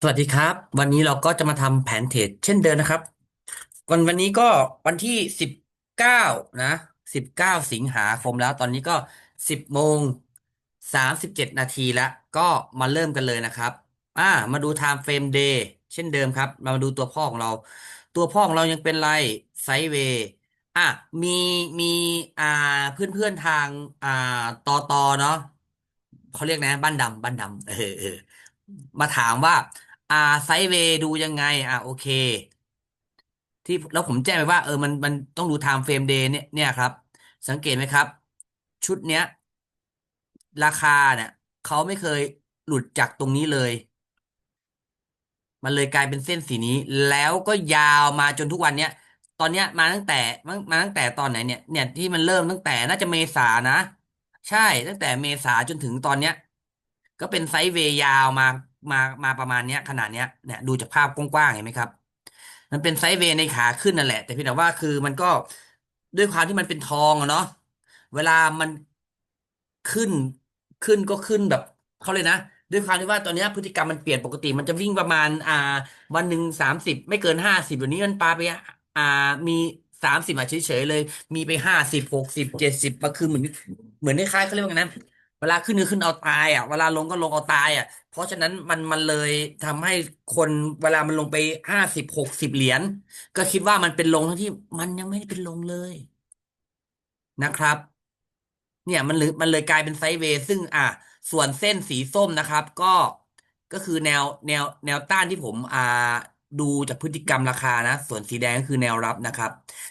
สวัสดีครับ วันนี้เราก็จะมาทำแผนเทรดเช่นเดิมนะครับ วันวันนี้ก็วันที่สิบเก้านะสิบเก้าสิงหาคมแล้ว ตอนนี้ก็สิบโมงสามสิบเจ็ดนาทีแล้ว ก็มาเริ่มกันเลยนะครับ อ่า มาดู time frame day เช่นเดิมครับ เรามาดูตัวพ่อของเรา ตัวพ่อของเรายังเป็นไรไซด์เวย์อะมีมีอ่าเพื่อนเพื่อนทางอ่าตอตอเนาะเขาเรียกนะบ้านดำบ้านดำเออเออมาถามว่า อ่าไซด์เวย์ดูยังไง อ่าโอเค ที่แล้วผมแจ้งไปว่าเออมันมันต้องดูไทม์เฟรมเดย์เนี่ยเนี่ยครับ สังเกตไหมครับ ชุดเนี้ย ราคาเนี่ยเขาไม่เคยหลุดจากตรงนี้เลย มันเลยกลายเป็นเส้นสีนี้ แล้วก็ยาวมาจนทุกวันเนี้ยตอนเนี้ยมาตั้งแต่มาตั้งแต่ตอนไหนเนี่ยเนี่ยที่มันเริ่มตั้งแต่น่าจะเมษานะ ใช่ตั้งแต่เมษาจนถึงตอนเนี้ย ก็เป็นไซด์เวย์ยาวมา มามาประมาณเนี้ยขนาดเนี้ยเนี่ยดูจากภาพกว้างๆเห็นไหมครับ มันเป็นไซด์เวย์ในขาขึ้นนั่นแหละ แต่พียงแต่ว่าคือมันก็ด้วยความที่มันเป็นทองอะเนาะเวลามันขึ้นขึ้นก็ขึ้นแบบเขาเลยนะด้วยความที่ว่าตอนนี้พฤติกรรมมันเปลี่ยนปกติ มันจะวิ่งประมาณ อ่า วันหนึ่งสามสิบไม่เกินห้าสิบวันนี้มันปาไปอ่า มีสามสิบอะเฉยๆเลย มีไปห้าสิบหกสิบเจ็ดสิบก็คือเหมือนเหมือนคล้ายๆเขาเรียกว่าไงนะ ลาขึ้นก็ขึ้นเอาตายอะเวลาลงก็ลงเอาตายอะ เพราะฉะนั้นมันมันเลยทำให้คนเวลามันลงไปห้าสิบหกสิบเหรียญก็คิดว่ามันเป็นลงทั้งที่มันยังไม่ได้เป็นลงเลยนะครับ เนี่ยมันเลยมันเลยกลายเป็นไซด์เวย์ซึ่งอะส่วนเส้นสีส้มนะครับ ก็ก็คือแนวแนวแนวต้านที่ผมอ่าดูจากพฤติกรรมราคานะ ส่วนสีแดงก็คือแนวรับนะครับ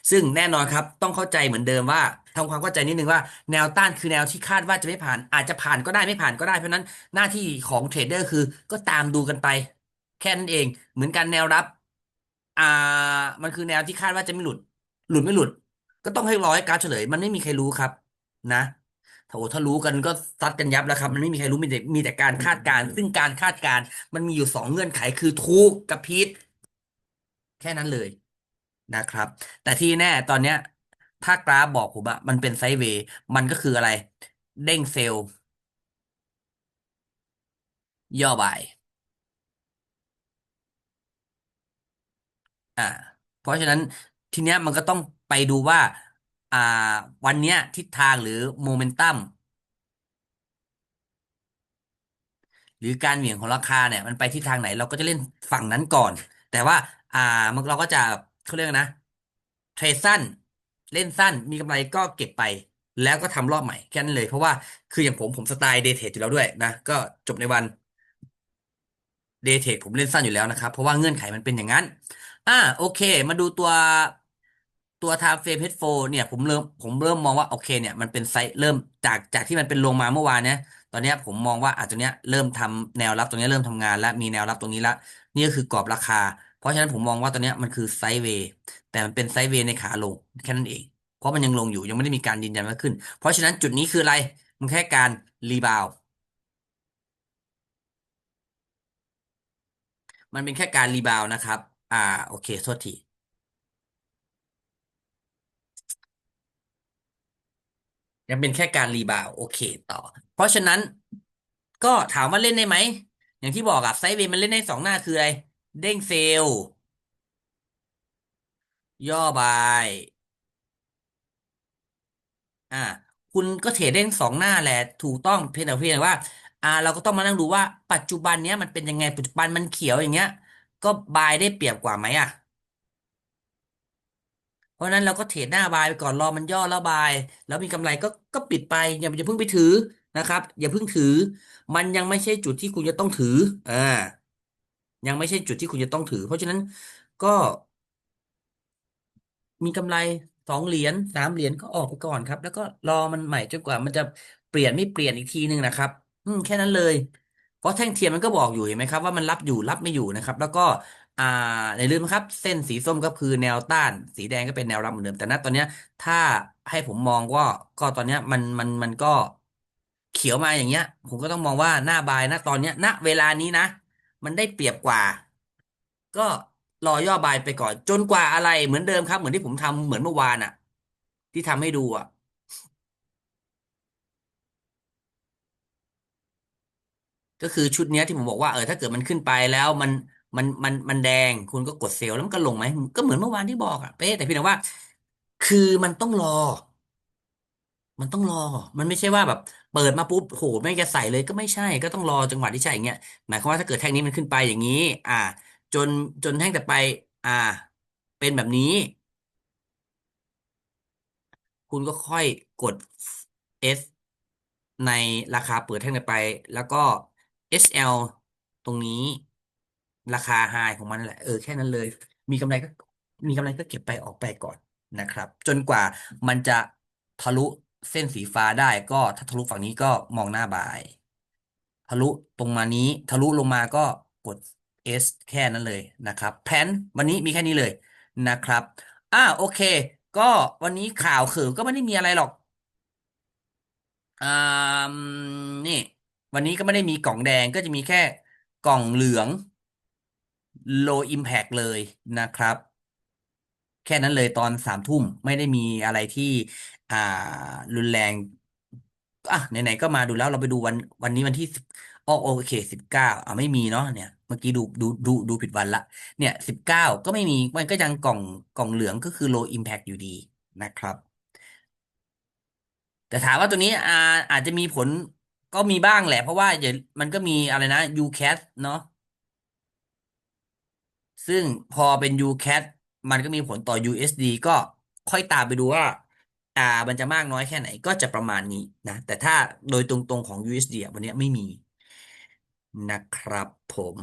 ซึ่งแน่นอนครับ ต้องเข้าใจเหมือนเดิมว่า ทำความเข้าใจนิดนึงว่าแนวต้านคือแนวที่คาดว่าจะไม่ผ่าน อาจจะผ่านก็ได้ไม่ผ่านก็ได้เพราะนั้นหน้าที่ของเทรดเดอร์คือก็ตามดูกันไป แค่นั้นเองเหมือนกันแนวรับอ่ามันคือแนวที่คาดว่าจะไม่หลุด หลุดไม่หลุด ก็ต้องให้รอให้การเฉลย มันไม่มีใครรู้ครับ นะถ้าโอ้ถ้ารู้กันก็ซัดกันยับแล้วครับ มันไม่มีใครรู้มีแต่มีแต่การคาดการณ์ซึ่งการคาดการณ์มันมีอยู่สองเงื่อนไขคือถูกกับผิดแค่นั้นเลยนะครับ แต่ที่แน่ตอนเนี้ย ถ้ากราฟบอกผมอะมันเป็นไซด์เวย์มันก็คืออะไร เด้งเซลล์ ย่อบ่าย อ่า เพราะฉะนั้นทีเนี้ยมันก็ต้องไปดูว่า อ่า วันเนี้ยทิศทางหรือโมเมนตัมหรือการเหวี่ยงของราคาเนี่ยมันไปทิศทางไหน เราก็จะเล่นฝั่งนั้นก่อน แต่ว่า อ่ามันเราก็จะเขาเรียกนะเทรดสั้น เล่นสั้นมีกำไรก็เก็บไป แล้วก็ทำรอบใหม่แค่นั้นเลยเพราะว่าคืออย่างผมผมสไตล์เดย์เทรดอยู่แล้วด้วยนะ ก็จบในวันเดย์เทรดผมเล่นสั้นอยู่แล้วนะครับ เพราะว่าเงื่อนไขมันเป็นอย่างนั้น อ่าโอเค มาดูตัวตัว time frame H4 เนี่ย ผมเริ่มผมเริ่มมองว่าโอเค เนี่ยมันเป็นไซส์เริ่มจากจากที่มันเป็นลงมาเมื่อวานเนี่ยตอนนี้ผมมองว่าอาจจะเนี้ยเริ่มทำแนวรับตรงเนี้ยเริ่มทำงาน แล้วมีแนวรับตรงนี้ละนี่ก็คือกรอบราคา ราะฉะนั้นผมมองว่าตอนนี้มันคือไซด์เวย์แต่มันเป็นไซด์เวย์ในขาลงแค่นั้นเอง เพราะมันยังลงอยู่ยังไม่ได้มีการยืนยันว่าขึ้น เพราะฉะนั้นจุดนี้คืออะไรมันแค่การรีบาวมันเป็นแค่การรีบาวนะครับ อ่า โอเค โทษที ยังเป็นแค่การรีบาวโอเคต่อ เพราะฉะนั้นก็ถามว่าเล่นได้ไหม อย่างที่บอกอะไซด์เวย์มันเล่นได้สองหน้าคืออะไร เด้งเซลล์ ย่อบาย อ่า คุณก็เทรดเด้งสองหน้าแหละ ถูกต้องเพียงแต่เพียงแต่ว่า อ่า เราก็ต้องมานั่งดูว่า ปัจจุบันเนี้ยมันเป็นยังไง ปัจจุบันมันเขียวอย่างเงี้ย ก็บายได้เปรียบกว่าไหมอะเพราะนั้นเราก็เทรดหน้าบายไปก่อนรอมันย่อแล้วบาย แล้วมีกำไรก็ก็ปิดไปอย่าอย่าเพิ่งไปถือนะครับ อย่าเพิ่งถือ มันยังไม่ใช่จุดที่คุณจะต้องถืออ่า ยังไม่ใช่จุดที่คุณจะต้องถือ เพราะฉะนั้นก็มีกำไรสองเหรียญสามเหรียญก็ออกไปก่อนครับ แล้วก็รอมันใหม่จนกว่า มันจะเปลี่ยนไม่เปลี่ยนอีกทีหนึ่งนะครับ อืมแค่นั้นเลย เพราะแท่งเทียนมันก็บอกอยู่เห็นไหมครับ ว่ามันรับอยู่รับไม่อยู่นะครับ แล้วก็ อ่าอย่าลืมนะครับ เส้นสีส้มก็คือแนวต้าน สีแดงก็เป็นแนวรับเหมือนเดิมแต่ณตอนเนี้ย ถ้าให้ผมมองก็ก็ตอนเนี้ย มันมันมันก็เขียวมาอย่างเงี้ย ผมก็ต้องมองว่าหน้าบายณตอนเนี้ยณเวลานี้นะ มันได้เปรียบกว่า ก็รอย่อบายไปก่อน จนกว่าอะไรเหมือนเดิมครับ เหมือนที่ผมทำเหมือนเมื่อวานอะที่ทำให้ดูอะก็คือชุดเนี้ยที่ผมบอกว่าเออถ้าเกิดมันขึ้นไปแล้วมันมันมันมันแดงคุณก็กดเซลล์แล้วมันก็ลงไหมก็เหมือนเมื่อวานที่บอกอะเป๊ะแต่เพียงแต่ว่า คือมันต้องรอ มันต้องรอ มันไม่ใช่ว่าแบบเปิดมาปุ๊บโหไม่งจะใส่เลยก็ไม่ใช่ ก็ต้องรอจังหวะที่ใช่อย่างเงี้ย หมายความว่าถ้าเกิดแท่งนี้มันขึ้นไปอย่างนี้ อ่า จนจนแท่งแต่ไป อ่า เป็นแบบนี้ คุณก็ค่อยกด S ในราคาเปิดแท่งแต่ไป แล้วก็ SL ตรงนี้ ราคาไฮของมันแหละเออแค่นั้นเลย มีกำไรก็ มีกำไรก็เก็บไปออกไปก่อนนะครับ จนกว่ามันจะทะลุ เส้นสีฟ้าได้ก็ถ้าทะลุฝั่งนี้ก็มองหน้าบาย ทะลุตรงมานี้ทะลุลงมาก็กด S แค่นั้นเลยนะครับแผนวันนี้มีแค่นี้เลยนะครับอ่าโอเค ก็วันนี้ข่าวคือก็ไม่ได้มีอะไรหรอกอ่ามนี่ วันนี้ก็ไม่ได้มีกล่องแดงก็จะมีแค่กล่องเหลือง low impact เลยนะครับ แค่นั้นเลยตอนสามทุ่มไม่ได้มีอะไรที่ อ่ารุนแรงอะไหนๆก็มาดูแล้วเราไปดูวันวันนี้วันที่สิบอ๋อโอเคสิบเก้าอ่าไม่มีเนาะเนี่ย เมื่อกี้ดูดูดูดูผิดวันละ เนี่ยสิบเก้าก็ไม่มีมันก็ยังกล่องกล่องเหลืองก็คือ low impact อยู่ดีนะครับ แต่ถามว่าตัวนี้อาอาจจะมีผลก็มีบ้างแหละ เพราะว่าอย่ามันก็มีอะไรนะ UCAS เนาะซึ่งพอเป็น UCAS มันก็มีผลต่อ USD ก็ค่อยตามไปดูว่าอ่ามันจะมากน้อยแค่ไหนก็จะประมาณนี้นะ แต่ถ้าโดยตรงๆของ USD วันนี้ไม่มีนะครับผม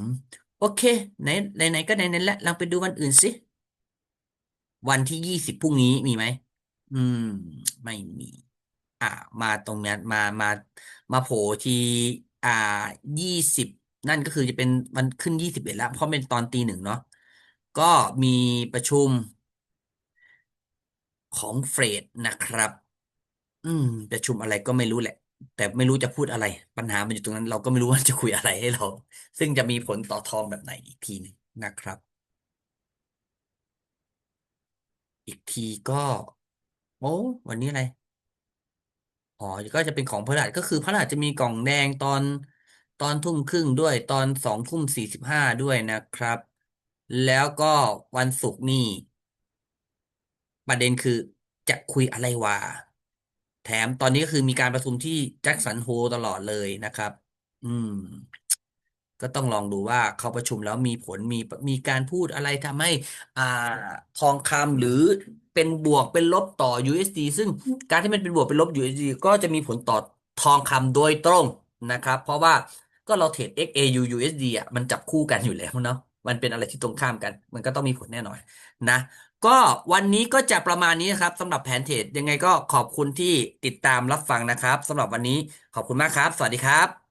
โอเคไหนไหนๆก็ไหนๆแล้วลองไปดูวันอื่นสิ วันที่ยี่สิบพรุ่งนี้มีไหม อืม ไม่มี อ่า มาตรงนี้มามามาโผล่ที่อ่ายี่สิบนั่นก็คือจะเป็นมันขึ้นยี่สิบเอ็ดแล้ว เพราะเป็นตอนตีหนึ่งเนาะ ก็มีประชุมของเฟรดนะครับ อืม ประชุมอะไรก็ไม่รู้แหละ แต่ไม่รู้จะพูดอะไร ปัญหามันอยู่ตรงนั้น เราก็ไม่รู้ว่าจะคุยอะไรให้เรา ซึ่งจะมีผลต่อทองแบบไหนอีกทีหนึงนะครับ อีกทีก็ โอ้วันนี้อะไรอ๋อก็จะเป็นของพฤหัสก็คือพฤหัสจะมีกล่องแดงตอนตอนทุ่มครึ่งด้วย ตอนสองทุ่มสี่สิบห้าด้วยนะครับ แล้วก็วันศุกร์นี่ ประเด็นคือจะคุยอะไรวะแถมตอนนี้ก็คือมีการประชุมที่แจ็คสันโฮตลอดเลยนะครับ อืม ก็ต้องลองดูว่าเขาประชุมแล้วมีผลมีมีการพูดอะไรทำให้ อ่า ทองคำหรือเป็นบวกเป็นลบต่อ USD ซึ่งการที่มันเป็นบวกเป็นลบ USD ก็จะมีผลต่อทองคำโดยตรงนะครับ เพราะว่าก็เราเทรด XAU USD อะมันจับคู่กันอยู่แล้วเนาะ มันเป็นอะไรที่ตรงข้ามกัน มันก็ต้องมีผลแน่นอนนะ ก็วันนี้ก็จะประมาณนี้นะครับสำหรับแผนเทรดยังไงก็ขอบคุณที่ติดตามรับฟังนะครับสำหรับวันนี้ขอบคุณมากครับ สวัสดีครับ